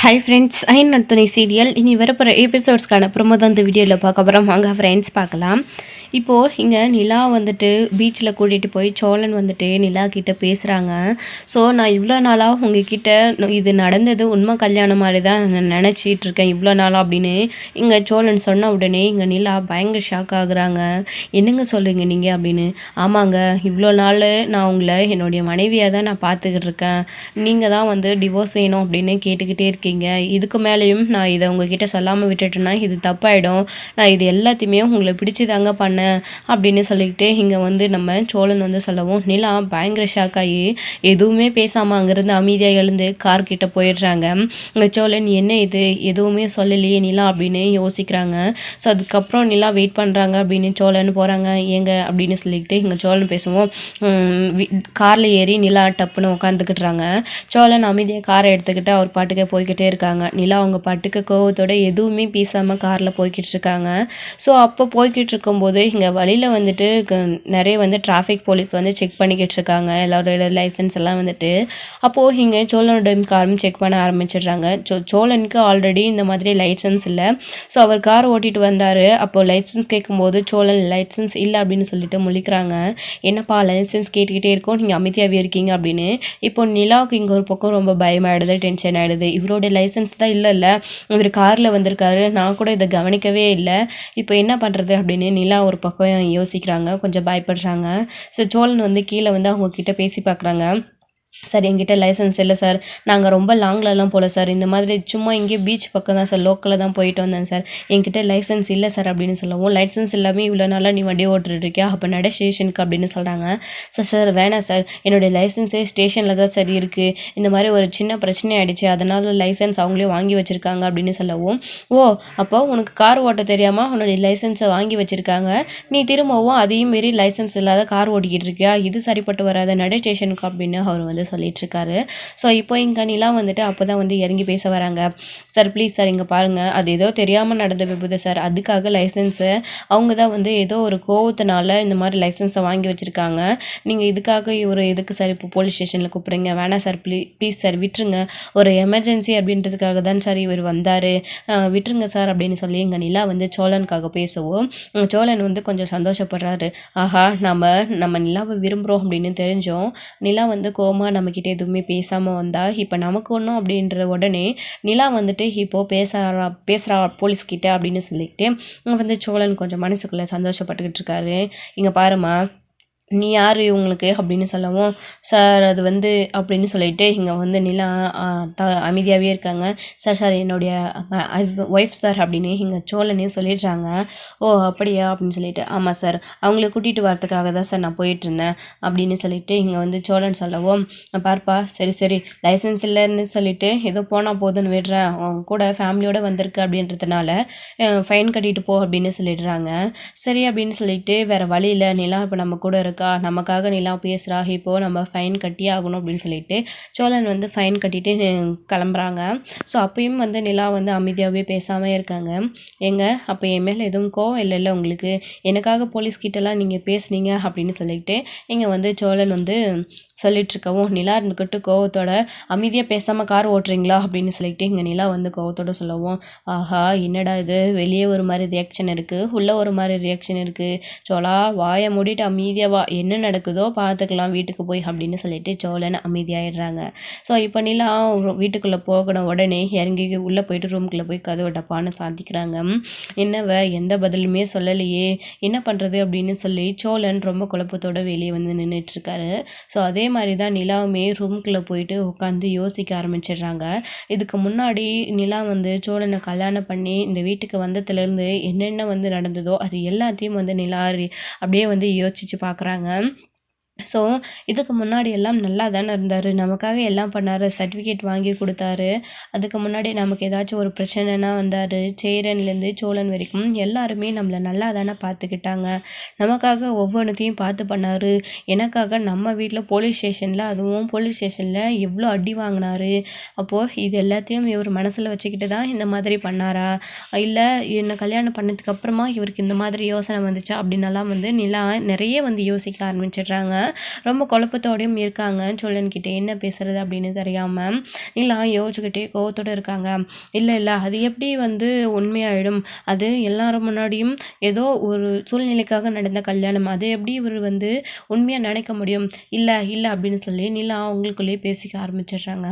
Hi friends ஐ நட்துணை serial இனி வரப்போகிற எபிசோட்ஸ்க்கான ப்ரொமோ தான் இந்த வீடியோவில் பார்க்க போகிறோம் வாங்க ஃப்ரெண்ட்ஸ் பார்க்கலாம். இப்போது இங்கே நிலா வந்துட்டு பீச்சில் கூட்டிகிட்டு போய் சோழன் வந்துட்டு நிலா கிட்டே பேசுகிறாங்க ஸோ நான் இவ்வளோ நாளாக உங்ககிட்ட இது நடந்தது உண்மை கல்யாணம் மாதிரி தான் நான் நினச்சிட்டு இருக்கேன். இவ்வளோ நாளாக அப்படின்னு இங்கே சோழன் சொன்ன உடனே இங்கே நிலா பயங்கர ஷாக் ஆகுறாங்க. என்னங்க சொல்லுங்க நீங்கள் அப்படின்னு. ஆமாங்க இவ்வளோ நாள் நான் உங்களை என்னுடைய மனைவியாக தான் நான் பார்த்துக்கிட்டு இருக்கேன். நீங்கள் தான் வந்து டிவோர்ஸ் வேணும் அப்படின்னு கேட்டுக்கிட்டே இருக்கீங்க. இதுக்கு மேலேயும் நான் இதை உங்ககிட்ட சொல்லாமல் விட்டுட்டேன்னா இது தப்பாயிடும். நான் இது எல்லாத்தையுமே உங்களை பிடிச்சிதாங்க பண்ணேன் அப்படின்னு சொல்லிக்கிட்டு இங்கே வந்து நம்ம சோழன் வந்து சொல்லவும் நிலா பயங்கர ஷாக் ஆகி எதுவுமே பேசாமல் அங்கேருந்து அமைதியாக எழுந்து கார்கிட்ட போயிடுறாங்க. இங்கே சோழன் என்ன இது? எதுவுமே சொல்லலையே நிலா அப்படின்னு யோசிக்கிறாங்க. ஸோ அதுக்கப்புறம் நிலா வெயிட் பண்ணுறாங்க அப்படின்னு சோழன் போகிறாங்க ஏங்க? அப்படின்னு சொல்லிக்கிட்டு இங்கே சோழன் பேசுவோம் காரில் ஏறி நிலா டப்புன்னு உட்காந்துக்கிட்டுறாங்க சோழன் அமைதியாக காரை எடுத்துக்கிட்டு அவர் பாட்டுக்கு போய்கிட்டே இருக்காங்க. நிலா அவங்க பாட்டுக்கு கோவத்தோட எதுவுமே பேசாமல் காரில் போய்கிட்டு இருக்காங்க. ஸோ அப்போ போய்கிட்டு இருக்கும்போது இங்கே வழியில் வந்துட்டு க- நிறைய வந்து டிராஃபிக் போலீஸ் வந்து செக் பண்ணிக்கிட்டு இருக்காங்க. எல்லாரோட லைசன்ஸ் எல்லாம் வந்துட்டு. அப்போது இங்கே சோழனோட காரும் செக் பண்ண ஆரம்பிச்சிடுறாங்க. சோ சோழனுக்கு ஆல்ரெடி இந்த மாதிரி லைசன்ஸ் இல்லை. ஸோ அவர் கார் ஓட்டிட்டு வந்தார். அப்போ லைசன்ஸ் கேட்கும்போது சோழன் லைசன்ஸ் இல்லை அப்படின்னு சொல்லிட்டு முழிக்கிறாங்க. என்னப்பா லைசன்ஸ் கேட்டுக்கிட்டே இருக்கோம். நீங்கள் அமைதியாகவே இருக்கீங்க அப்படின்னு. இப்போ நிலாவுக்கு இங்கே ஒரு பக்கம் ரொம்ப பயமாயிடுது டென்ஷன் ஆகிடுது இவரோட லைசன்ஸ் தான் இல்லைல்ல இவர் காரில் வந்திருக்காரு. நான் கூட இதை கவனிக்கவே இல்லை. இப்போ என்ன பண்ணுறது அப்படின்னு நிலா ஒரு பக்கம் யோசிக்கிறாங்க கொஞ்சம் பயப்படுறாங்க. ஸோ சோழன் வந்து கீழே வந்து அவங்க கிட்ட பேசி பார்க்குறாங்க. சார் எங்கிட்ட லைசன்ஸ் இல்லை சார். நாங்கள் ரொம்ப லாங்லலாம் போகல சார். இந்த மாதிரி சும்மா இங்கேயே பீச் பக்கம் தான் சார். லோக்கலில் தான் போயிட்டு வந்தேன் சார். என்கிட்ட லைசன்ஸ் இல்லை சார் அப்படின்னு சொல்லவும் லைசன்ஸ் இல்லாமல் இவ்வளோ நாளாக நீ வண்டி ஓட்டுருக்கியா அப்போ நட ஸ்டேஷனுக்கு அப்படின்னு சொல்கிறாங்க சார் சார் வேணாம் சார். என்னுடைய லைசன்ஸே ஸ்டேஷனில் தான் சரி இருக்குது இந்த மாதிரி ஒரு சின்ன பிரச்சனை ஆகிடுச்சு அதனால் லைசன்ஸ் அவங்களே வாங்கி வச்சுருக்காங்க அப்படின்னு சொல்லவும் ஓ அப்போ உனக்கு கார் ஓட்ட தெரியாமல் உன்னுடைய லைசன்ஸை வாங்கி வச்சுருக்காங்க. நீ திரும்பவும் அதையும் மீறி லைசன்ஸ் இல்லாத கார் ஓட்டிக்கிட்டு இருக்கியா? இது சரிப்பட்டு வராத. நட ஸ்டேஷனுக்கு அப்படின்னு அவர் வந்து சொல்லிட்டு இருக்காரு ஸோ இப்போ இங்கே நிலா வந்துட்டு அப்போ தான் வந்து இறங்கி பேச வராங்க. சார் ப்ளீஸ் சார் இங்கே பாருங்கள் அது ஏதோ தெரியாமல் நடந்த விபத்து சார் அதுக்காக லைசன்ஸு அவங்க தான் வந்து ஏதோ ஒரு கோவத்தினால இந்த மாதிரி லைசன்ஸை வாங்கி வச்சுருக்காங்க. நீங்கள் இதுக்காக இவர் எதுக்கு சார் இப்போ போலீஸ் ஸ்டேஷனில் கூப்பிட்றீங்க? வேணாம் சார் ப்ளீ ப்ளீஸ் சார் விட்டுருங்க. ஒரு எமர்ஜென்சி அப்படின்றதுக்காக தான் சார் இவர் வந்தார். விட்டுருங்க சார் அப்படின்னு சொல்லி எங்கள் நிலா வந்து சோழனுக்காக பேசவும். சோழன் வந்து கொஞ்சம் சந்தோஷப்படுறாரு. ஆஹா நம்ம நம்ம நிலாவை விரும்புகிறோம் அப்படின்னு தெரிஞ்சோம். நிலா வந்து கோமா நம்மக்கிட்ட எதுவுமே பேசாமல் வந்தா இப்போ நமக்கு ஒன்றும் அப்படின்ற உடனே நிலா வந்துட்டு இப்போ பேசுகிறா பேசுகிறா போலீஸ்கிட்ட அப்படின்னு சொல்லிக்கிட்டு இங்கே வந்து சோழன் கொஞ்சம் மனசுக்குள்ளே சந்தோஷப்பட்டுக்கிட்டு இருக்காரு. இங்கே பாருமா நீ யார் இவங்களுக்கு அப்படின்னு சொல்லவும் சார் அது வந்து அப்படின்னு சொல்லிட்டு இங்கே வந்து நிலா த அமைதியாகவே இருக்காங்க. சார் சார் என்னுடைய ஹஸ்பண்ட் ஒய்ஃப் சார் அப்படின்னு இங்கே சோழனே சொல்லிடுறாங்க. ஓ அப்படியா? அப்படின்னு சொல்லிட்டு ஆமாம் சார். அவங்கள கூட்டிகிட்டு வரதுக்காக தான் சார் நான் போயிட்டுருந்தேன் அப்படின்னு சொல்லிட்டு இங்கே வந்து சோழன் சொல்லவும் பார்ப்பா சரி சரி. லைசன்ஸ் இல்லைன்னு சொல்லிட்டு ஏதோ போனால் போதுன்னு விடுறேன் அவங்க கூட ஃபேமிலியோடு வந்திருக்கு அப்படின்றதுனால ஃபைன் கட்டிட்டு போ அப்படின்னு சொல்லிடுறாங்க. சரி அப்படின்னு சொல்லிட்டு வேறு வழியில் நிலா இப்போ நம்ம கூட இருக்க நமக்காக நிலா பேசுகிறா இப்போது நம்ம ஃபைன் கட்டியே ஆகணும் அப்படின்னு சொல்லிட்டு சோழன் வந்து ஃபைன் கட்டிட்டு கிளம்புறாங்க. ஸோ அப்பயும் வந்து நிலா வந்து அமைதியாகவே பேசாமல் இருக்காங்க. ஏங்க அப்போ என் மேலே எதுவும் கோவம் இல்லைல்ல உங்களுக்கு. எனக்காக போலீஸ்கிட்டலாம் நீங்கள் பேசுனீங்க அப்படின்னு சொல்லிட்டு இங்கே வந்து சோழன் வந்து சொல்லிட்டுருக்கவும் நிலா இருந்துக்கிட்டு கோவத்தோட அமைதியாக பேசாமல் கார் ஓட்டுறீங்களா? அப்படின்னு சொல்லிட்டு இங்கே நிலா வந்து கோவத்தோட சொல்லவும் ஆஹா என்னடா இது? வெளியே ஒரு மாதிரி ரியாக்ஷன் இருக்குது உள்ளே ஒரு மாதிரி ரியாக்ஷன் இருக்குது சோழா வாயை மூடிட்டு அமைதியாக வா. என்ன நடக்குதோ பார்த்துக்கலாம் வீட்டுக்கு போய் அப்படின்னு சொல்லிட்டு சோழன் அமைதியாகிடுறாங்க ஸோ இப்போ நிலா வீட்டுக்குள்ளே போகணும். உடனே இறங்கி உள்ளே போயிட்டு ரூம்குள்ளே போய் கதவை டப்பான்னு சாத்திக்கிறாங்க. என்னவ? எந்த பதிலுமே சொல்லலையே. என்ன பண்ணுறது அப்படின்னு சொல்லி சோழன் ரொம்ப குழப்பத்தோட வெளியே வந்து நின்றுட்டுருக்காரு ஸோ அதே மாதிரி தான் நிலாவுமே ரூம்குள்ளே போயிட்டு உட்காந்து யோசிக்க ஆரம்பிச்சிடுறாங்க. இதுக்கு முன்னாடி நிலா வந்து சோழனை கல்யாணம் பண்ணி இந்த வீட்டுக்கு வந்ததுலேருந்து என்னென்ன வந்து நடந்ததோ அது எல்லாத்தையும் வந்து நிலா ரி- அப்படியே வந்து யோசிச்சு பார்க்குறாங்க ஸோ இதுக்கு முன்னாடி எல்லாம் நல்லா தானே இருந்தார். நமக்காக எல்லாம் பண்ணார். சர்டிஃபிகேட் வாங்கி கொடுத்தாரு. அதுக்கு முன்னாடி நமக்கு ஏதாச்சும் ஒரு பிரச்சனைனா வந்தார். சேரன்லேருந்து சோழன் வரைக்கும் எல்லாருமே நம்மளை நல்லா தானே பார்த்துக்கிட்டாங்க. நமக்காக ஒவ்வொன்றுத்தையும் பார்த்து பண்ணார். எனக்காக நம்ம வீட்டில் போலீஸ் ஸ்டேஷனில் அதுவும் போலீஸ் ஸ்டேஷனில் எவ்வளோ அடி வாங்கினாரு. அப்போது இது எல்லாத்தையும் இவர் மனசில் வச்சுக்கிட்டு தான் இந்த மாதிரி பண்ணாரா? இல்லை என்னை கல்யாணம் பண்ணதுக்கப்புறமா இவருக்கு இந்த மாதிரி யோசனை வந்துச்சா? அப்படின்னலாம் வந்து நிலா நிறைய வந்து யோசிக்க ஆரம்பிச்சிடுறாங்க. ரொம்ப குழப்பத்தோடையும் இருக்காங்க சொல்லன்கிட்ட என்ன பேசுறது அப்படின்னு தெரியாமல் நிலா யோசிச்சுக்கிட்டே கோவத்தோடு இருக்காங்க. இல்லை இல்லை அது எப்படி வந்து உண்மையாயிடும்? அது எல்லாரும் முன்னாடியும் ஏதோ ஒரு சூழ்நிலைக்காக நடந்த கல்யாணம். அதை எப்படி இவர் வந்து உண்மையாக நினைக்க முடியும்? இல்லை இல்லை அப்படின்னு சொல்லி நிலா அவங்களுக்குள்ளேயே பேசிக்க ஆரம்பிச்சிடுறாங்க.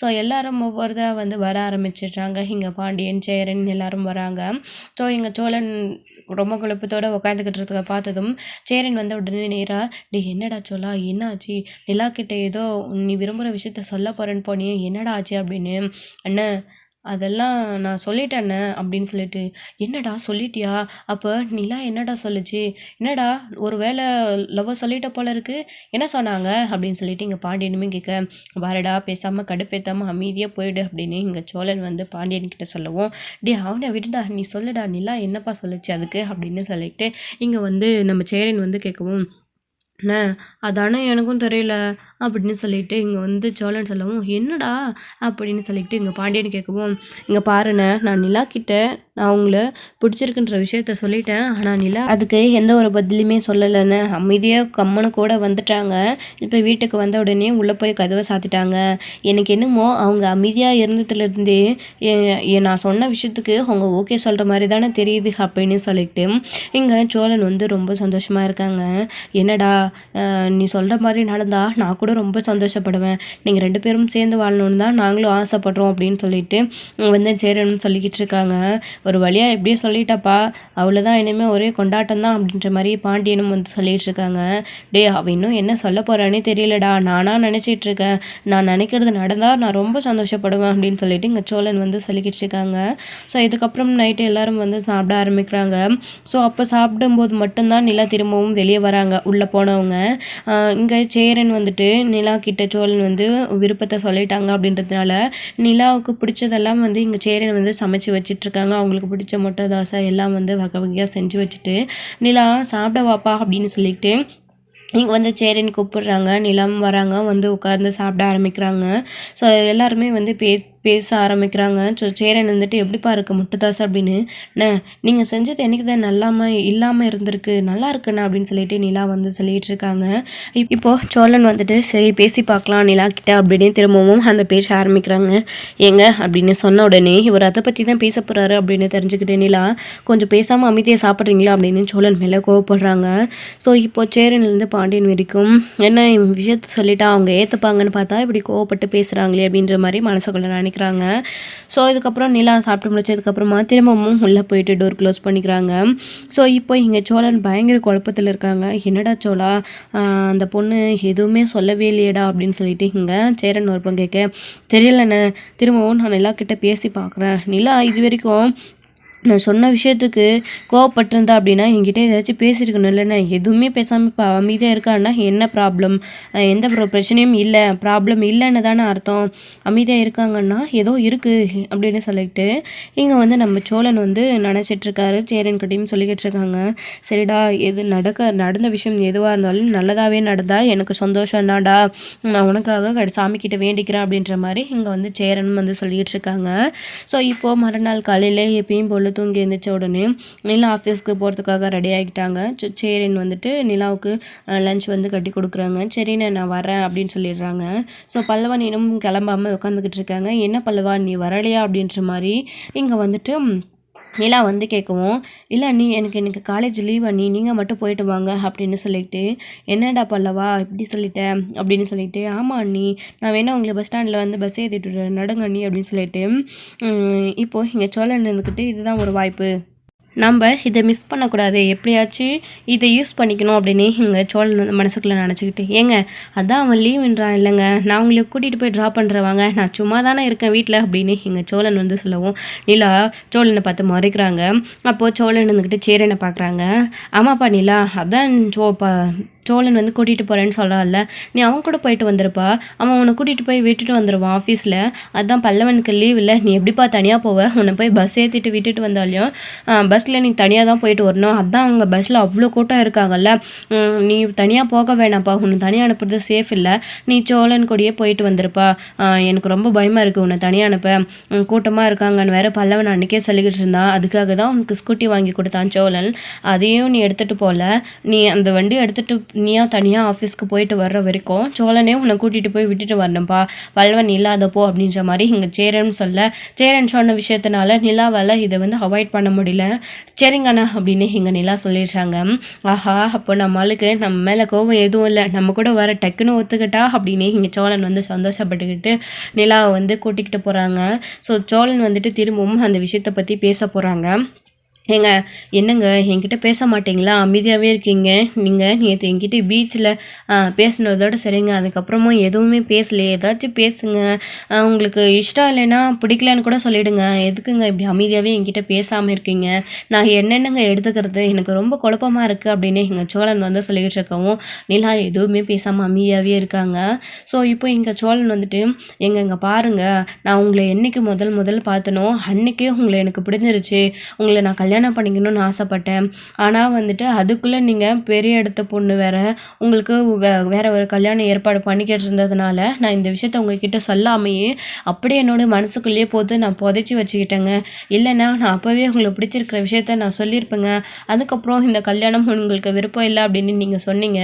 ஸோ எல்லாரும் ஒவ்வொருத்தராக வந்து வர ஆரம்பிச்சிடுறாங்க. இங்கே பாண்டியன் சேரன் எல்லாரும் வராங்க. ஸோ எங்கள் சோழன் ரொம்ப குழப்பத்தோடு உட்காந்துக்கிட்டு இருக்க பார்த்ததும் சேரன் வந்த உடனே நேராக டே என்னடா என்னாச்சோலா? என்ன ஆச்சு நிலா கிட்ட ஏதோ நீ விரும்புகிற விஷயத்த சொல்ல போகிறேன்னு போனியே என்னடா ஆச்சு அப்படின்னு? அண்ணன் அதெல்லாம் நான் சொல்லிட்டேண்ணே அப்படின்னு சொல்லிட்டு என்னடா சொல்லிட்டியா? அப்போ நிலா என்னடா சொல்லுச்சு? என்னடா ஒரு வேளை லவ்வை சொல்லிட்ட போல இருக்கு? என்ன சொன்னாங்க? அப்படின்னு சொல்லிட்டு இங்கே பாண்டியனுமே கேட்க வாரடா பேசாமல் கடுப்பேத்தாமல் அமைதியாக போயிடு அப்படின்னு இங்கே சோழன் வந்து பாண்டியன் கிட்ட சொல்லவும் டே அவனை விடுடா நீ சொல்லுடா நிலா என்னப்பா சொல்லுச்சு அதுக்கு அப்படின்னு சொல்லிட்டு இங்கே வந்து நம்ம சேரன் வந்து கேட்கவும் அண்ணே அதானே எனக்கும் தெரியல. அப்படின்னு சொல்லிட்டு இங்கே வந்து சோழன் சொல்லவும் என்னடா? அப்படின்னு சொல்லிட்டு இங்கே பாண்டியன் கேட்கவும் இங்கே பாருண்ணே நான் நிலா கிட்ட நான் அவங்கள பிடிச்சிருக்குன்ற விஷயத்த சொல்லிட்டேன். ஆனால் நிலா அதுக்கு எந்த ஒரு பதிலுமே சொல்லலைன்னு அமைதியாக கம்மனு கூட வந்துட்டாங்க. இப்போ வீட்டுக்கு வந்த உடனே உள்ளே போய் கதவை சாத்திட்டாங்க. எனக்கு என்னமோ அவங்க அமைதியாக இருந்ததுலேருந்தே நான் சொன்ன விஷயத்துக்கு அவங்க ஓகே சொல்கிற மாதிரி தானே தெரியுது அப்படின்னு சொல்லிட்டு இங்கே சோழன் வந்து ரொம்ப சந்தோஷமாக இருக்காங்க. என்னடா நீ சொல்கிற மாதிரி நடந்தால் நான் கூட ரொம்ப சந்தோஷப்படுவேன். நீங்கள் ரெண்டு பேரும் சேர்ந்து வாழணும்னு தான் நாங்களும் ஆசைப்படுறோம் அப்படின்னு சொல்லிட்டு வந்து சேரணும்னு சொல்லிக்கிட்டு இருக்காங்க. ஒரு வழியாக எப்படியோ சொல்லிட்டப்பா அவ்வளோதான் இனிமேல் ஒரே கொண்டாட்டம் தான் அப்படின்ற மாதிரி பாண்டியனும் வந்து சொல்லிட்டு இருக்காங்க டே அவ இன்னும் என்ன சொல்ல போகிறானே தெரியலடா. நானாக நினச்சிட்டு இருக்கேன் நான் நினைக்கிறது நடந்தால் நான் ரொம்ப சந்தோஷப்படுவேன் அப்படின்னு சொல்லிட்டு இங்கே சோழன் வந்து சொல்லிக்கிட்டு இருக்காங்க ஸோ இதுக்கப்புறம் நைட்டு எல்லாரும் வந்து சாப்பிட ஆரம்பிக்கிறாங்க. ஸோ அப்போ சாப்பிடும்போது மட்டும்தான் நிலா திரும்பவும் வெளியே வராங்க உள்ளே போனவங்க. இங்கே சேரன் வந்துட்டு நிலா கிட்ட சோழன் வந்து விருப்பத்தை சொல்லிட்டாங்க அப்படின்றதுனால நிலாவுக்கு பிடிச்சதெல்லாம் வந்து இங்கே சேரன் வந்து சமைச்சு வச்சிட்ருக்காங்க அவங்களுக்கு பிடிச்ச முட்டை தோசை எல்லாம் வந்து வகை வகையாக செஞ்சு வச்சுட்டு நிலா சாப்பிட வாப்பா அப்படின்னு சொல்லிட்டு இங்கே வந்து சேரின்னு கூப்பிடுறாங்க. நிலம் வராங்க. வந்து உட்காந்து சாப்பிட ஆரம்பிக்கிறாங்க. ஸோ எல்லாருமே வந்து பே பேச ஆரம்பிக்கிறாங்க. ஸோ சேரன் வந்துட்டு எப்படிப்பா இருக்கு முட்டுதாஸ் அப்படின்னு நீங்கள் செஞ்சது எனக்கு தான் நல்லாமல் இல்லாமல் இருந்திருக்கு. நல்லா இருக்குண்ணா அப்படின்னு சொல்லிட்டு நிலா வந்து சொல்லிட்டு இருக்காங்க இப்போது சோழன் வந்துட்டு சரி பேசி பார்க்கலாம் நிலா கிட்ட அப்படின்னு திரும்பவும் அந்த பேச ஆரம்பிக்கிறாங்க. ஏங்க அப்படின்னு சொன்ன உடனே இவர் அதை பற்றி தான் பேச போகிறாரு அப்படின்னு தெரிஞ்சுக்கிட்டு நிலா கொஞ்சம் பேசாமல் அமைதியாக சாப்பிட்றீங்களா? அப்படின்னு சோழன் மேலே கோவப்படுறாங்க. ஸோ இப்போ சேரன்லேருந்து பாண்டியன் வரைக்கும் என்ன விஷயத்த சொல்லிட்டா அவங்க ஏற்றுப்பாங்கன்னு பார்த்தா இப்படி கோவப்பட்டு பேசுகிறாங்களே அப்படின்ற மாதிரி மனசுக்குள்ள நான் பண்ணிக்கிறாங்க. ஸோ இதுக்கப்புறம் நிலா சாப்பிட்டு முடிச்சதுக்கப்புறமா திரும்பவும் உள்ளே போயிட்டு டோர் க்ளோஸ் பண்ணிக்கிறாங்க. ஸோ இப்போ இங்கே சோழன் பயங்கர குழப்பத்தில் இருக்காங்க. என்னடா சோழா அந்த பொண்ணு எதுவுமே சொல்லவே இல்லையடா அப்படின்னு சொல்லிட்டு இங்கே சேரன் ஒரு கேட்க தெரியலண்ணே திரும்பவும் நான் நிலா கிட்டே பேசி பார்க்குறேன். நிலா இது வரைக்கும் நான் சொன்ன விஷயத்துக்கு கோவப்பட்டிருந்தா அப்படின்னா என்கிட்ட ஏதாச்சும் பேசியிருக்கணும் இல்லைண்ணா எதுவுமே பேசாமல் இப்போ அமைதியாக இருக்கான்னா என்ன ப்ராப்ளம் எந்த பிரச்சனையும் இல்லை. ப்ராப்ளம் இல்லைன்னு தானே அர்த்தம். அமைதியாக இருக்காங்கன்னா ஏதோ இருக்குது அப்படின்னு சொல்லிட்டு இங்கே வந்து நம்ம சோழன் வந்து நினச்சிட்ருக்காரு. சேரன்கிட்டையும் சொல்லிக்கிட்டு இருக்காங்க சரிடா எது நடக்க நடந்த விஷயம் எதுவாக இருந்தாலும் நல்லதாகவே நடந்தால் எனக்கு சந்தோஷம் தான்டா. நான் உனக்காக சாமிக்கிட்ட வேண்டிக்கிறேன் அப்படின்ற மாதிரி இங்கே வந்து சேரன் வந்து சொல்லிக்கிட்டு இருக்காங்க ஸோ இப்போது மறுநாள் காலையில் எப்பயும் போல் தூங்கி எழுந்திரிச்ச உடனே நிலா ஆஃபீஸ்க்கு போகிறதுக்காக ரெடி ஆகிட்டாங்க. சேரின் வந்துட்டு நிலாவுக்கு லஞ்ச் வந்து கட்டி கொடுக்குறாங்க. சரின்னு நான் வரேன் அப்படின்னு சொல்லிடுறாங்க. ஸோ பல்லவன் இன்னும் கிளம்பாமல் உட்காந்துக்கிட்டு இருக்காங்க. என்ன பல்லவா நீ வரலையா அப்படின்ற மாதிரி இங்கே வந்துட்டு நிலா வந்து கேட்கவும் இல்லை நீ எனக்கு எனக்கு காலேஜ் லீவ் அண்ணி நீங்கள் மட்டும் போயிட்டு வாங்க அப்படின்னு சொல்லிட்டு என்னடா பல்லவா இப்படி சொல்லிட்டேன் அப்படின்னு சொல்லிட்டு ஆமாம் அண்ணி நான் வேணா உங்களை பஸ் ஸ்டாண்டில் வந்து பஸ் ஏற்றிட்டு நடங்க அண்ணி அப்படின்னு சொல்லிட்டு இப்போது இங்கே சோழன் இருந்துக்கிட்டு இதுதான் ஒரு வாய்ப்பு. நம்ம இதை மிஸ் பண்ணக்கூடாது. எப்படியாச்சும் இதை யூஸ் பண்ணிக்கணும் அப்படின்னு எங்கள் சோழன் வந்து மனசுக்குள்ளே நினச்சிக்கிட்டு ஏங்க அதான் அவன் லீவுன்றான் இல்லைங்க. நான் உங்களை கூட்டிகிட்டு போய் ட்ரா பண்ணுறவாங்க நான் சும்மா தானே இருக்கேன் வீட்டில் அப்படின்னு எங்கள் சோழன் வந்து சொல்லவும் நிலா சோழனை பார்த்து மறைக்கிறாங்க. அப்போது சோழன் இருந்துக்கிட்டு சேரனை பார்க்குறாங்க. ஆமாப்பா நிலா அதான் சோ பா சோழன் வந்து கூட்டிகிட்டு போகிறேன்னு சொல்கிறான்ல நீ அவன் கூட போயிட்டு வந்திருப்பா. அவன் உன்னை கூட்டிகிட்டு போய் விட்டுட்டு வந்துடுவான் ஆஃபீஸில் அதுதான் பல்லவனுக்கு லீவ் இல்லை. நீ எப்படிப்பா தனியாக போவ? உன்னை போய் பஸ் ஏற்றிட்டு விட்டுட்டு வந்தாலையும் பஸ்ஸில் நீ தனியாக தான் போயிட்டு வரணும். அதான் அவங்க பஸ்ஸில் அவ்வளோ கூட்டம் இருக்காங்கல்ல. நீ தனியாக போக வேணாம்ப்பா. உன்னை தனியாக அனுப்புறது சேஃப் இல்லை. நீ சோழன் கூடயே போயிட்டு வந்திருப்பா. எனக்கு ரொம்ப பயமாக இருக்குது உன்னை தனியாக அனுப்ப. கூட்டமாக இருக்காங்கன்னு வேறு பல்லவன் அன்றைக்கே சொல்லிக்கிட்டு இருந்தான். அதுக்காக தான் உனக்கு ஸ்கூட்டி வாங்கி கொடுத்தான் சோழன் அதையும் நீ எடுத்துகிட்டு போகல நீ அந்த வண்டி எடுத்துகிட்டு நீயா தனியாக ஆஃபீஸ்க்கு போயிட்டு வர்ற வரைக்கும் சோழனே உன்னை கூட்டிகிட்டு போய் விட்டுட்டு வரணும்ப்பா வல்வன் இல்லாதப்போ அப்படின்ற மாதிரி இங்கே சேரன் சொல்ல சேரன் சொன்ன விஷயத்தினால நிலாவால் இதை வந்து அவாய்ட் பண்ண முடியல. சரிங்கண்ணா அப்படின்னு இங்கே நிலா சொல்லிடுறாங்க. ஆஹா அப்போ நம்மளுக்கு நம்ம மேலே கோவம் எதுவும் இல்லை. நம்ம கூட வர டக்குன்னு ஒத்துக்கிட்டா அப்படின்னு இங்கே சோழன் வந்து சந்தோஷப்பட்டுக்கிட்டு நிலாவை வந்து கூட்டிக்கிட்டு போகிறாங்க ஸோ சோழன் வந்துட்டு திரும்பவும் அந்த விஷயத்தை பற்றி பேச போகிறாங்க ஏங்க என்னங்க? என்கிட்ட பேச மாட்டீங்களா? அமைதியாகவே இருக்கீங்க. நீங்கள் நேற்று என்கிட்ட பீச்சில் பேசுனதோட சரிங்க. அதுக்கப்புறமும் எதுவுமே பேசலையே. ஏதாச்சும் பேசுங்க. உங்களுக்கு இஷ்டம் இல்லைன்னா பிடிக்கலன்னு கூட சொல்லிடுங்க. எதுக்குங்க இப்படி அமைதியாகவே என்கிட்ட பேசாமல் இருக்கீங்க? நான் என்னென்னங்க எடுத்துக்கிறது? எனக்கு ரொம்ப குழப்பமாக இருக்குது அப்படின்னு எங்கள் சோழன் வந்து சொல்லிக்கிட்டு இருக்கவும் நிலா எதுவுமே பேசாமல் அமைதியாகவே இருக்காங்க. ஸோ இப்போ எங்கள் சோழன் வந்துட்டு எங்க இங்கே பாருங்கள் நான் உங்களை என்னைக்கு முதல் முதல் பார்த்தனோ அன்றைக்கே உங்களை எனக்கு பிடிஞ்சிருச்சு உங்களை நான் கல்யாணம் பண்ணிக்கணும்னு ஆசைப்பட்டேன். ஆனால் வந்துட்டு அதுக்குள்ளே நீங்கள் பெரிய இடத்த பொண்ணு வேறு உங்களுக்கு வே வேறு ஒரு கல்யாணம் ஏற்பாடு பண்ணிக்கிட்டு இருந்ததுனால நான் இந்த விஷயத்த உங்ககிட்ட சொல்லாமையே அப்படியே என்னோட மனசுக்குள்ளேயே போட்டு நான் புதைச்சி வச்சுக்கிட்டேங்க. இல்லைன்னா நான் அப்போவே உங்களுக்கு பிடிச்சிருக்கிற விஷயத்த நான் சொல்லியிருப்பேங்க. அதுக்கப்புறம் இந்த கல்யாணம் உங்களுக்கு விருப்பம் இல்லை அப்படின்னு நீங்கள் சொன்னீங்க.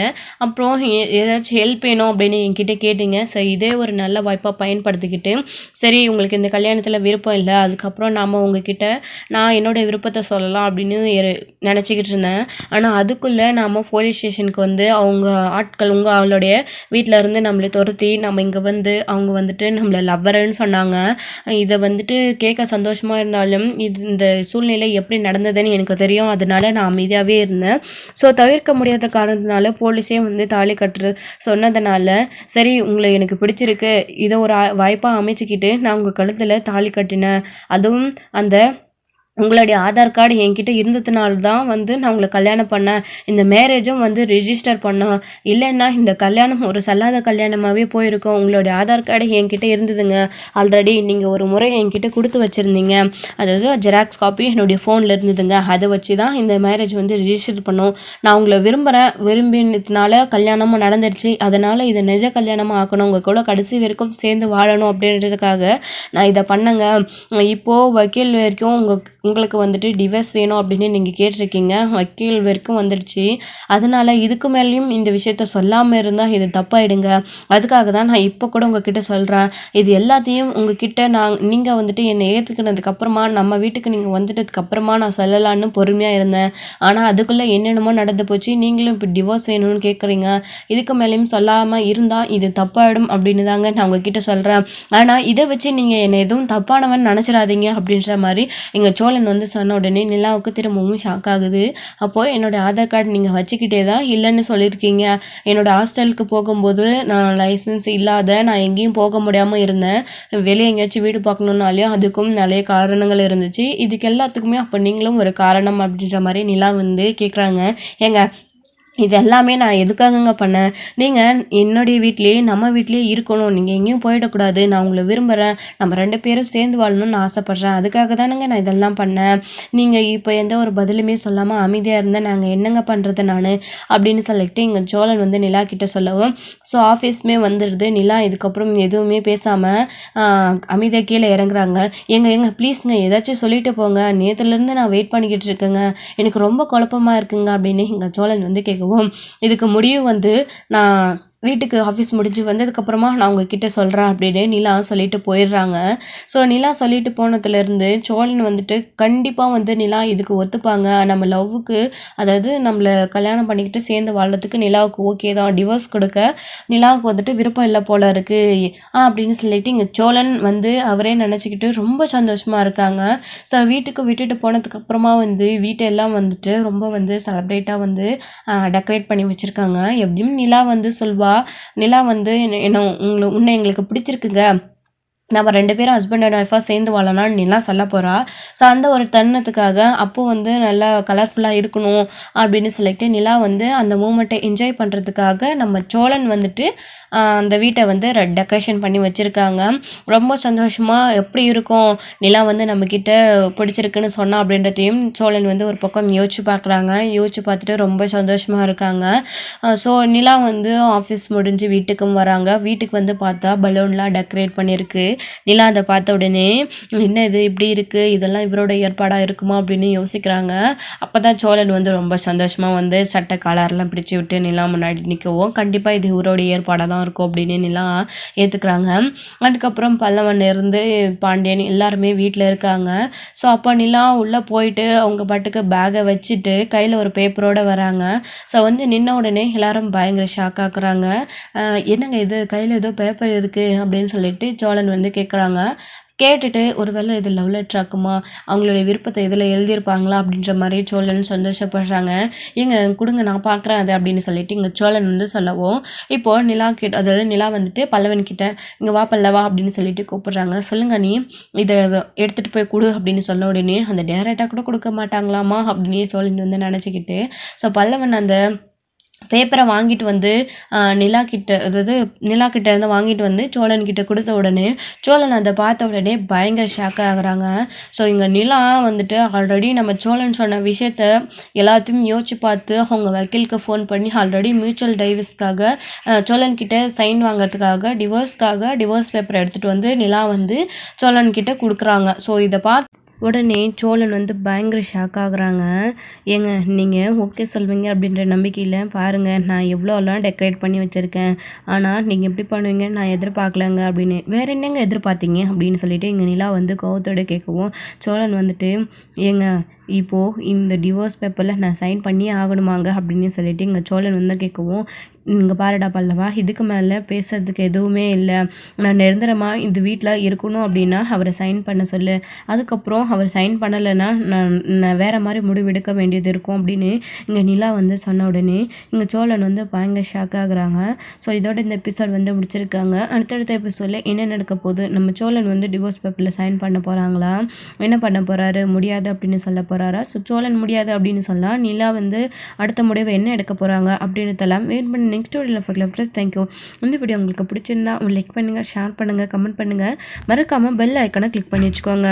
அப்புறம் ஏதாச்சும் ஹெல்ப் வேணும் அப்படின்னு என்கிட்ட கேட்டீங்க. சரி இதே ஒரு நல்ல வாய்ப்பாக பயன்படுத்திக்கிட்டு சரி உங்களுக்கு இந்த கல்யாணத்தில் விருப்பம் இல்லை. அதுக்கப்புறம் நாம் உங்ககிட்ட நான் என்னோட விருப்பத்தை சொல்லலாம் அப்படின்னு எ- நினச்சிக்கிட்டு இருந்தேன். ஆனால் அதுக்குள்ளே நாம் போலீஸ் ஸ்டேஷனுக்கு வந்து அவங்க ஆட்கள் உங்கள் அவளுடைய வீட்டில் இருந்து நம்மளை துரத்தி நம்ம இங்கே வந்து அவங்க வந்துட்டு நம்மளை லவ்வருன்னு சொன்னாங்க. இதை வந்துட்டு கேட்க சந்தோஷமாக இருந்தாலும் இது இந்த சூழ்நிலை எப்படி நடந்ததுன்னு எனக்கு தெரியும். அதனால நான் அமைதியாகவே இருந்தேன். ஸோ தவிர்க்க முடியாத காரணத்தினால போலீஸே வந்து தாலி கட்டுற சொன்னதுனால சரி உங்களை எனக்கு பிடிச்சிருக்கு. இதை ஒரு வாய்ப்பாக அமைச்சிக்கிட்டு நான் உங்கள் கழுத்தில் தாலி கட்டினேன். அதுவும் அந்த உங்களுடைய ஆதார் கார்டு என்கிட்ட இருந்ததுனால தான் வந்து நான் உங்களை கல்யாணம் பண்ணேன். இந்த மேரேஜும் வந்து ரிஜிஸ்டர் பண்ணோம் இல்லைன்னா இந்த கல்யாணம் ஒரு சல்லாத கல்யாணமாகவே போயிருக்கோம். உங்களுடைய ஆதார் கார்டு என்கிட்ட இருந்ததுங்க. ஆல்ரெடி நீங்கள் ஒரு முறை என்கிட்ட கொடுத்து வச்சுருந்தீங்க. அதாவது ஜெராக்ஸ் காப்பி என்னுடைய ஃபோனில் இருந்ததுங்க. அதை வச்சு தான் இந்த மேரேஜ் வந்து ரிஜிஸ்டர் பண்ணோம். நான் உங்களை விரும்புகிறேன் விரும்பினதுனால கல்யாணமும் நடந்துருச்சு. அதனால் இதை நிஜ கல்யாணமாக ஆக்கணும். உங்கள் கூட கடைசி வரைக்கும் சேர்ந்து வாழணும் அப்படின்றதுக்காக நான் இதை பண்ணேங்க. இப்போது வக்கீல் வரைக்கும் உங்கள் உங்களுக்கு வந்துட்டு டிவைஸ் வேணும் அப்படின்னு நீங்கள் கேட்டிருக்கீங்க. வக்கீல் வரைக்கும் வந்துடுச்சு. அதனால இதுக்கு மேலேயும் இந்த விஷயத்த சொல்லாமல் இருந்தால் இது தப்பாயிடுங்க. அதுக்காக தான் நான் இப்போ கூட உங்ககிட்ட சொல்கிறேன் இது எல்லாத்தையும் உங்ககிட்ட நான் நீங்கள் வந்துட்டு என்னை ஏற்றுக்கினதுக்கப்புறமா நம்ம வீட்டுக்கு நீங்கள் வந்துட்டதுக்கப்புறமா நான் சொல்லலான்னு பொறுமையாக இருந்தேன். ஆனால் அதுக்குள்ளே என்னென்னமோ நடந்து போச்சு. நீங்களும் இப்போ டிவோர்ஸ் வேணும்னு கேட்குறீங்க இதுக்கு மேலேயும் சொல்லாமல் இருந்தால் இது தப்பாயிடும் அப்படின்னு தாங்க நான் உங்ககிட்ட சொல்கிறேன் ஆனால் இதை வச்சு நீங்கள் என்னை எதுவும் தப்பானவன் நினச்சிடாதீங்க அப்படின்ற மாதிரி எங்கள் சோழன் வந்து சொன்ன உடனே நிலாவுக்கு திரும்பவும் ஷாக் ஆகுது. அப்போது என்னோட ஆதார் கார்டு நீங்கள் வச்சுக்கிட்டே தான் இல்லைன்னு சொல்லியிருக்கீங்க. என்னோட ஹாஸ்டலுக்கு போகும்போது நான் லைசன்ஸ் இல்லாத நான் எங்கேயும் போக முடியாமல் இருந்தேன். வெளியே எங்கேயாச்சும் வீடு பார்க்கணுன்னாலையும் அதுக்கும் நிறைய காரணங்கள் இருந்துச்சு. இதுக்கு எல்லாத்துக்குமே அப்போ நீங்களும் ஒரு காரணம் அப்படின்ற மாதிரி நிலா வந்து கேட்குறாங்க ஏங்க இது எல்லாமே நான் எதுக்காகங்க பண்ணேன்? நீங்கள் என்னுடைய வீட்லேயே நம்ம வீட்லேயே இருக்கணும். நீங்கள் எங்கேயும் போயிடக்கூடாது. நான் உங்களை விரும்புகிறேன் நம்ம ரெண்டு பேரும் சேர்ந்து வாழணும்னு ஆசைப்பட்றேன். அதுக்காக தானேங்க நான் இதெல்லாம் பண்ணேன். நீங்கள் இப்போ எந்த ஒரு பதிலுமே சொல்லாமல் அமைதியாக இருந்தேன் நாங்கள் என்னங்க பண்ணுறது நான்? அப்படின்னு சொல்லிட்டு எங்கள் சோழன் வந்து நிலா கிட்ட சொல்லவும் ஸோ ஆஃபீஸுமே வந்துடுது. நிலா இதுக்கப்புறம் எதுவுமே பேசாமல் அமைதியாக கீழே இறங்குறாங்க. எங்கள் எங்க ப்ளீஸ்ங்க ஏதாச்சும் சொல்லிட்டு போங்க. நேற்றுலேருந்து நான் வெயிட் பண்ணிக்கிட்டு இருக்கேங்க. எனக்கு ரொம்ப குழப்பமா இருக்குங்க. அப்படின்னு எங்கள் சோழன் வந்து கேட்கவும் இதுக்கு முடிவு வந்து நான் வீட்டுக்கு ஆஃபீஸ் முடிஞ்சு வந்ததுக்கப்புறமா நான் உங்ககிட்ட சொல்கிறேன் அப்படின்னு நிலா சொல்லிட்டு போயிடுறாங்க. ஸோ நிலா சொல்லிட்டு போனதுலேருந்து சோழன் வந்துட்டு கண்டிப்பாக வந்து நிலா இதுக்கு ஒத்துப்பாங்க. நம்ம லவ்வுக்கு அதாவது நம்மளை கல்யாணம் பண்ணிக்கிட்டு சேர்ந்து வாழ்றதுக்கு நிலாவுக்கு ஓகே தான். டிவோர்ஸ் கொடுக்க நிலாவுக்கு வந்துட்டு விருப்பம் இல்லை போல இருக்குது ஆ அப்படின்னு சொல்லிட்டு இங்கே சோழன் வந்து அவரே நினச்சிக்கிட்டு ரொம்ப சந்தோஷமாக இருக்காங்க. ஸோ வீட்டுக்கு விட்டுட்டு போனதுக்கப்புறமா வந்து வீட்டெல்லாம் வந்துட்டு ரொம்ப வந்து செலப்ரேட்டாக வந்து டெக்கரேட் பண்ணி வச்சுருக்காங்க. எப்படியும் நிலா வந்து சொல்வா. நிலா வந்து என்ன என்ன உங்களை உன்னை எங்களுக்கு பிடிச்சிருக்குங்க. நம்ம ரெண்டு பேரும் ஹஸ்பண்ட் அண்ட் ஒய்ஃபாக சேர்ந்து வாழலாம்னு நிலா சொல்ல போகிறா ஸோ அந்த ஒரு தருணத்துக்காக அப்போ வந்து நல்லா கலர்ஃபுல்லாக இருக்கணும் அப்படின்னு சொல்லிட்டு நிலா வந்து அந்த மூமெண்ட்டை என்ஜாய் பண்ணுறதுக்காக நம்ம சோழன் வந்துட்டு அந்த வீட்டை வந்து டெக்கரேஷன் பண்ணி வச்சுருக்காங்க. ரொம்ப சந்தோஷமாக எப்படி இருக்கும் நிலா வந்து நம்மக்கிட்ட பிடிச்சிருக்குன்னு சொன்னா அப்படின்றதையும் சோழன் வந்து ஒரு பக்கம் யோசிச்சு பார்க்குறாங்க. யோசிச்சு பார்த்துட்டு ரொம்ப சந்தோஷமாக இருக்காங்க. ஸோ நிலா வந்து ஆஃபீஸ் முடிஞ்சு வீட்டுக்கும் வராங்க. வீட்டுக்கு வந்து பார்த்தா பலூன்லாம் டெக்கரேட் பண்ணியிருக்கு. நிலா அதை பார்த்த உடனே என்ன இது? இப்படி இருக்குது இதெல்லாம் இவரோட ஏற்பாடாக இருக்குமா? அப்படின்னு யோசிக்கிறாங்க. அப்போ தான் சோழன் வந்து ரொம்ப சந்தோஷமாக வந்து சட்டை காலரெலாம் பிடிச்சி விட்டு நிலா முன்னாடி நிற்கவும் கண்டிப்பாக இது இவரோட ஏற்பாடாக தான் இருக்கும் அப்படின்னு நிலா ஏற்றுக்கிறாங்க அதுக்கப்புறம் பல்லவன் இருந்து பாண்டியன் எல்லாருமே வீட்டில் இருக்காங்க. ஸோ அப்போ நிலா உள்ளே போயிட்டு அவங்க பாட்டுக்கு பேகை வச்சுட்டு கையில் ஒரு பேப்பரோடு வராங்க. ஸோ வந்து நின்ன உடனே எல்லாரும் பயங்கர ஷாக் ஆக்குறாங்க. என்னங்க இது? கையில் ஏதோ பேப்பர் இருக்குது அப்படின்னு சொல்லிட்டு சோழன் வந்து கேட்குறாங்க கேட்டுட்டு ஒரு வேளை இது லவ் லெட்டர் ஆக்குமா? அவங்களுடைய விருப்பத்தை இதில் எழுதியிருப்பாங்களா? அப்படின்ற மாதிரி சோழன் சந்தோஷப்படுறாங்க. எங்க கொடுங்க நான் பார்க்குறேன் அது அப்படின்னு சொல்லிட்டு இங்கே சோழன் வந்து சொல்லவும் இப்போது நிலா கிட்ட அதாவது நிலா வந்துட்டு பல்லவன் கிட்ட இங்கே வா பல்லவா அப்படின்னு சொல்லிட்டு கூப்பிடுறாங்க. சொல்லுங்க நீ இதை எடுத்துகிட்டு போய் கொடு அப்படின்னு சொன்ன உடனே அந்த டேரெக்டாக கூட கொடுக்க மாட்டாங்களாமா? அப்படின்னு சோழன் வந்து நினச்சிக்கிட்டு ஸோ பல்லவன் அந்த பேப்பரை வாங்கிட்டு வந்து நிலா கிட்ட அதாவது நிலா கிட்ட இருந்து வாங்கிட்டு வந்து சோழன் கிட்ட கொடுத்த உடனே சோழன் அதை பார்த்த உடனே பயங்கர ஷாக் ஆகுறாங்க. ஸோ இங்கே நிலா வந்துட்டு ஆல்ரெடி நம்ம சோழன் சொன்ன விஷயத்த எல்லாத்தையும் யோசிச்சு பார்த்து அவங்க வக்கீலுக்கு ஃபோன் பண்ணி ஆல்ரெடி மியூச்சுவல் டைவர்ஸ்க்காக சோழன் கிட்ட சைன் வாங்கிறதுக்காக டிவோர்ஸ்க்காக டிவோர்ஸ் பேப்பரை எடுத்துகிட்டு வந்து நிலா வந்து சோழன் கிட்ட கொடுக்குறாங்க. ஸோ இதை பார்த்து உடனே சோழன் வந்து பயங்கர ஷாக் ஆகுறாங்க. ஏங்க நீங்கள் ஓகே சொல்வீங்க அப்படின்ற நம்பிக்கையில் பாருங்கள் நான் எவ்வளோலாம் டெக்கரேட் பண்ணி வச்சுருக்கேன். ஆனால் நீங்கள் எப்படி பண்ணுவீங்க நான் எதிர்பார்க்கலங்க அப்படின்னு. வேறு என்னங்க எதிர்பார்த்தீங்க அப்படின்னு சொல்லிட்டு எங்கள் நிலா வந்து கோவத்தோடு கேட்கவும் சோழன் வந்துட்டு ஏங்க இப்போது இந்த டிவோர்ஸ் பேப்பரில் நான் சைன் பண்ணியே ஆகணுமாங்க அப்படின்னு சொல்லிட்டு எங்கள் சோழன் வந்து கேட்கவும் இங்கே பாருடா பல்லவா இதுக்கு மேலே பேசுறதுக்கு எதுவுமே இல்லை. நான் நிரந்தரமாக இந்த வீட்டில் இருக்கணும் அப்படின்னா அவரை சைன் பண்ண சொல்லு. அதுக்கப்புறம் அவர் சைன் பண்ணலைன்னா நான் நான் வேறு மாதிரி முடிவு எடுக்க வேண்டியது இருக்கும் அப்படின்னு இங்கே நிலா வந்து சொன்ன உடனே இங்கே சோழன் வந்து பயங்கர ஷாக் ஆகுறாங்க. ஸோ இதோட இந்த எபிசோட் வந்து முடிச்சிருக்காங்க. அடுத்தடுத்த எபிசோடில் என்ன நடக்க போகுது? நம்ம சோழன் வந்து டிவோர்ஸ் பேப்பரில் சைன் பண்ண போகிறாங்களா என்ன பண்ண போகிறாரு முடியாது அப்படின்னு சொல்ல போகிறாரா ஸோ சோழன் முடியாது அப்படின்னு சொன்னால் நிலா வந்து அடுத்த முடிவு என்ன எடுக்க போகிறாங்க அப்படின்றதெல்லாம் வெயிட் பண்ணி நெக்ஸ்ட் வீடியோவில் பார்க்கலாம். ஃப்ரெண்ட்ஸ் தேங்க்யூ இந்த வீடியோ உங்களுக்கு பிடிச்சிருந்தா லைக் பண்ணுங்கள் ஷேர் பண்ணுங்கள் கமெண்ட் பண்ணுங்கள் மறக்காமல் பெல் ஐக்கனை கிளிக் பண்ணி வச்சுக்கோங்க.